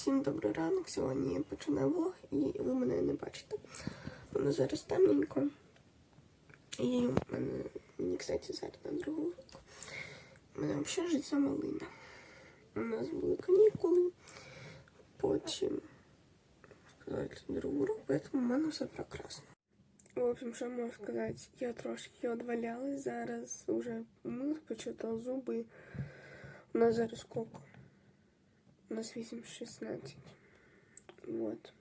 Всім добрий ранок. Сьогодні я починаю влог і ви мене не бачите. Воно зараз темненько. І в мене, мені, кстати, зараз на другу руку. У мене взагалі життя малина. У нас були канікули, потім сказати другу руку, поэтому у мене все прекрасно. В общем, що можу сказати, я трошки одвалялась, зараз уже мив, почитав зуби. У нас зараз сколько? У нас 8.16. Вот.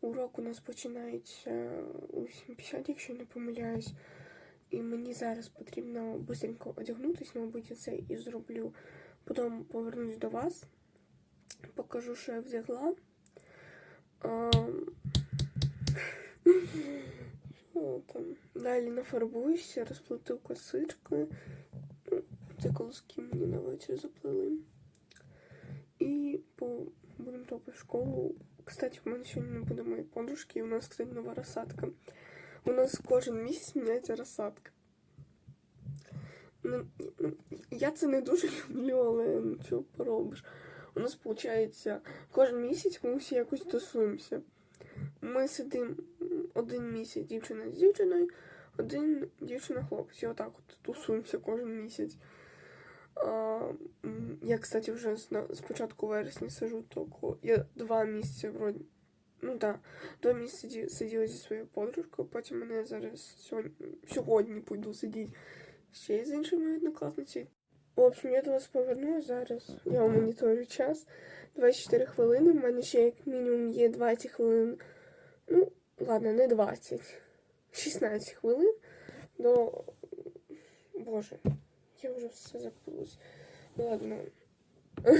Урок у нас починається у 7.50, якщо я не помиляюсь. І мені зараз потрібно швидко одягнутися, мабуть, я це і зроблю. Потім повернусь до вас, покажу, що я Що там? Далі нафарбуюся, розплету косички. Ну, Ці колоски мені на вечір заплели. Топити в школу. Кстати, у мене сьогодні не буде моєї подружки, і у нас, кстати, нова розсадка. У нас кожен місяць міняється розсадка. Ну, ну, я це не дуже люблю, але нічого поробиш. У нас виходить, кожен місяць ми всі якось тусуємося. Ми сидимо один місяць дівчина з дівчиною, один дівчина хлопець. І отак от тусуємося кожен місяць. Я, кстати, вже з, початку вересня сижу тільки. Я два місяці вроді. Ну так, два місяці ді- сиділа зі своєю подружкою, потім мене зараз сьогодні, сьогодні пойду сидіти ще з іншими однокласницею. В общем, я до вас поверну зараз. Я моніторю час. 24 хвилини. У мене ще як мінімум є 20 хвилин. Ну, ладно, не 20. 16 хвилин до. Боже, я вже все забулась. Ладно.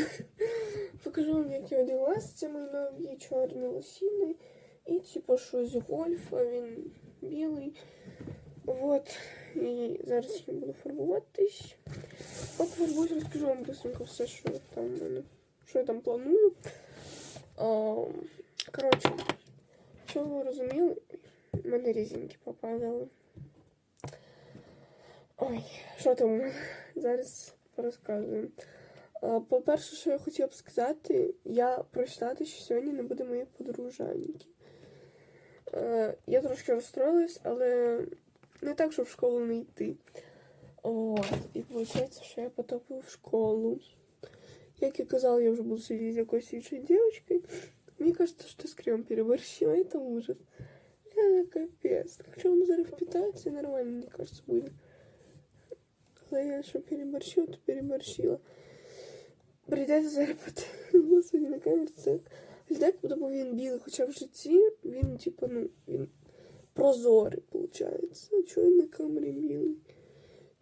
Покажу вам, як я одяглась. Це мої нові чорні лосіни. І типу щось гольфа, він білий. Вот. І зараз я буду фарбуватись. Поки фарбуюсь, розкажу вам быстренько все, що там в мене. Що я там планую. Коротше, що ви розуміли? У мене різинки попадали. Ой, що там? Зараз розказую. По-перше, що я хотіла б сказати, я прочитати, що сьогодні не буде моєї подружаньки. Я трошки розстроїлась, але не так, щоб в школу не йти. От. І виходить, що я потопила в школу. Як я казала, я вже буду сидіти з якоюсь іншою дівчинкою. Мені кажется, що з кривом переборщила, это ужас. Я капець. Хоча воно зараз впитається, нормально, мені кажется, буде. Але я що переборщила, то переборщила. Прийдеться зараз пот- Господи, на камеру це виглядає, як будто він білий, хоча в житті він, типу, ну, він прозорий, виходить. А чого він на камері білий?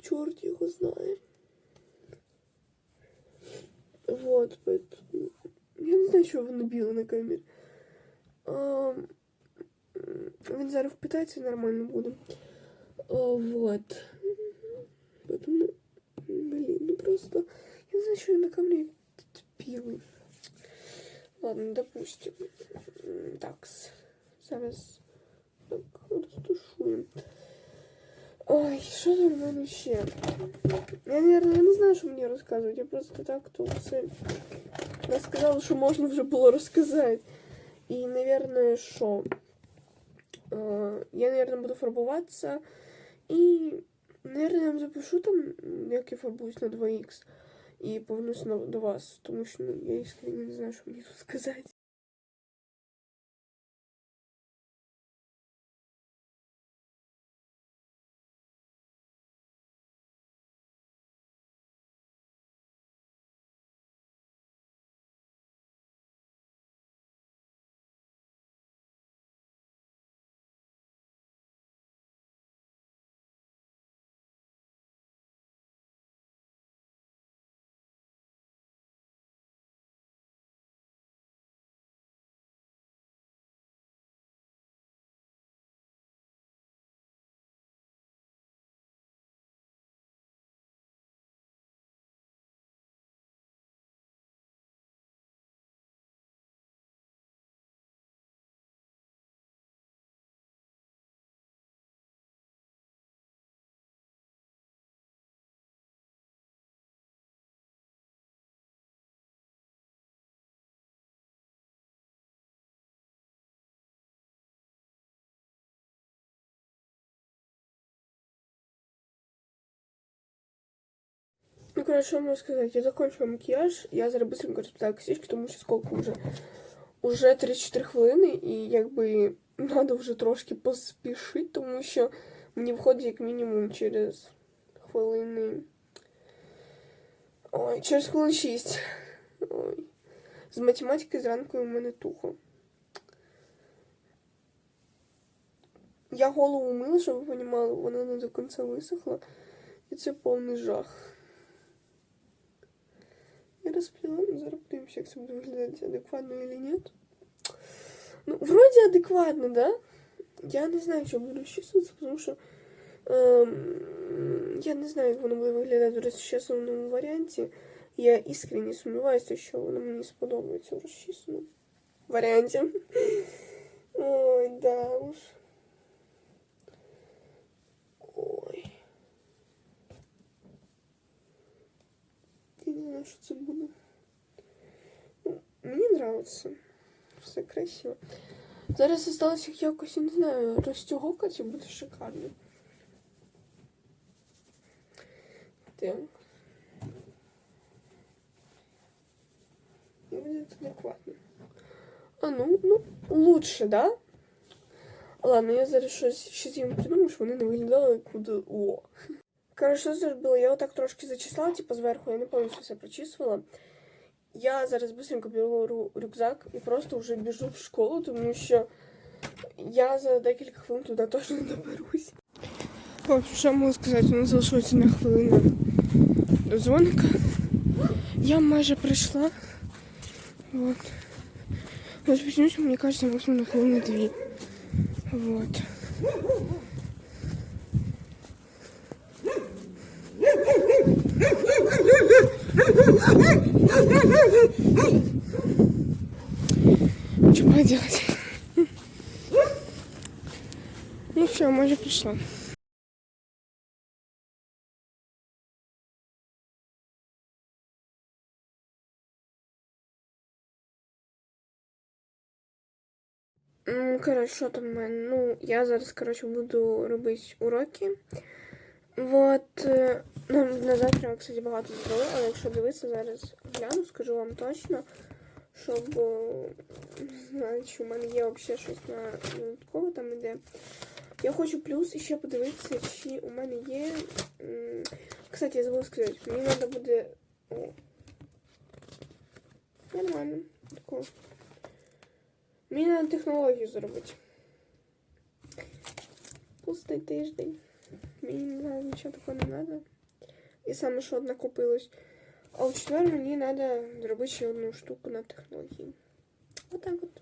Чорт його знає. Вот, поэтому... Я не знаю, що воно біле на камері. А, м, він зараз впитається нормально буде. А, вот. Поэтому, блин, ну просто... Я не знаю, що він на камері білий. Ладно, допустим. М, Так, зараз так розташуємо. Ой, що там в мене ще? Я, наверное, я не знаю, що мені розказувати. Я просто так то все розказала, що можна вже було розказати. І, наверное, що? Е, Я, наверное, буду фарбуватися. І, наверное, я вам запишу там, як я фарбуюсь на 2х. І повернусь до вас, тому що ну, я іскренне не знаю, що мені тут сказати. Ну, коротше, що можу сказати, я закончила макіяж, я зараз быстренько розпитаю косички, тому що скільки вже? Уже 34 хвилини, і якби треба вже трошки поспішити, тому що мені входить як мінімум через хвилини. Ой, через хвилин 6. Ой. З математики зранку у мене тухо. Я голову мила, щоб ви розуміли, вона не до кінця висохла. І це повний жах. Я розпліла, ну, зараз подивимося, як це буде виглядати адекватно или нет. Ну, вроде адекватно, да? Я не знаю, що буду чувствоваться, тому що ем, я не знаю, як воно буде виглядати в розчесаному варіанті. Я іскренне сумніваюся, що воно мені сподобається в розчесаному варіанті. Ой, да уж. Знаю, що це буде. Мені нравиться. Все красиво. Зараз осталось їх якось, я не знаю, розтягокати буде шикарно. Так. Буде адекватно. А ну, ну, лучше, да? Ладно, я зараз щось ще їм придумаю, що вони не виглядали куди. О. Коротше, що зробила? Я отак трошки зачесала, типу зверху, я не повністю все прочісувала. Я зараз быстренько беру рю- рюкзак і просто вже біжу в школу, тому що я за декілька хвилин туди точно не доберусь. Общем, що можу сказати, у нас залишилося на хвилину до дзвоника. Я майже прийшла. Вот. Спізнюсь, мені кажется, максимум на хвилини дві. Вот. Что поделать? Ну все, может пришла. Коротше, що там мене? Ну, я зараз, коротше, буду робити уроки. Вот. е, Ну, на завтра, кстати, багато зробили, але якщо дивитися, зараз гляну, скажу вам точно, щоб е, знати, що в мене є взагалі щось на додатково там іде. Я хочу плюс ще подивитися, чи у мене є. Кстати, я забула сказати, мені треба буде. О. Нормально. Такого. Мені треба технологію зробити. Пустий тиждень. Нічого такого не треба. І саме що одна купилось. А у четвер мені треба зробити ще одну штуку на технології. Отак от.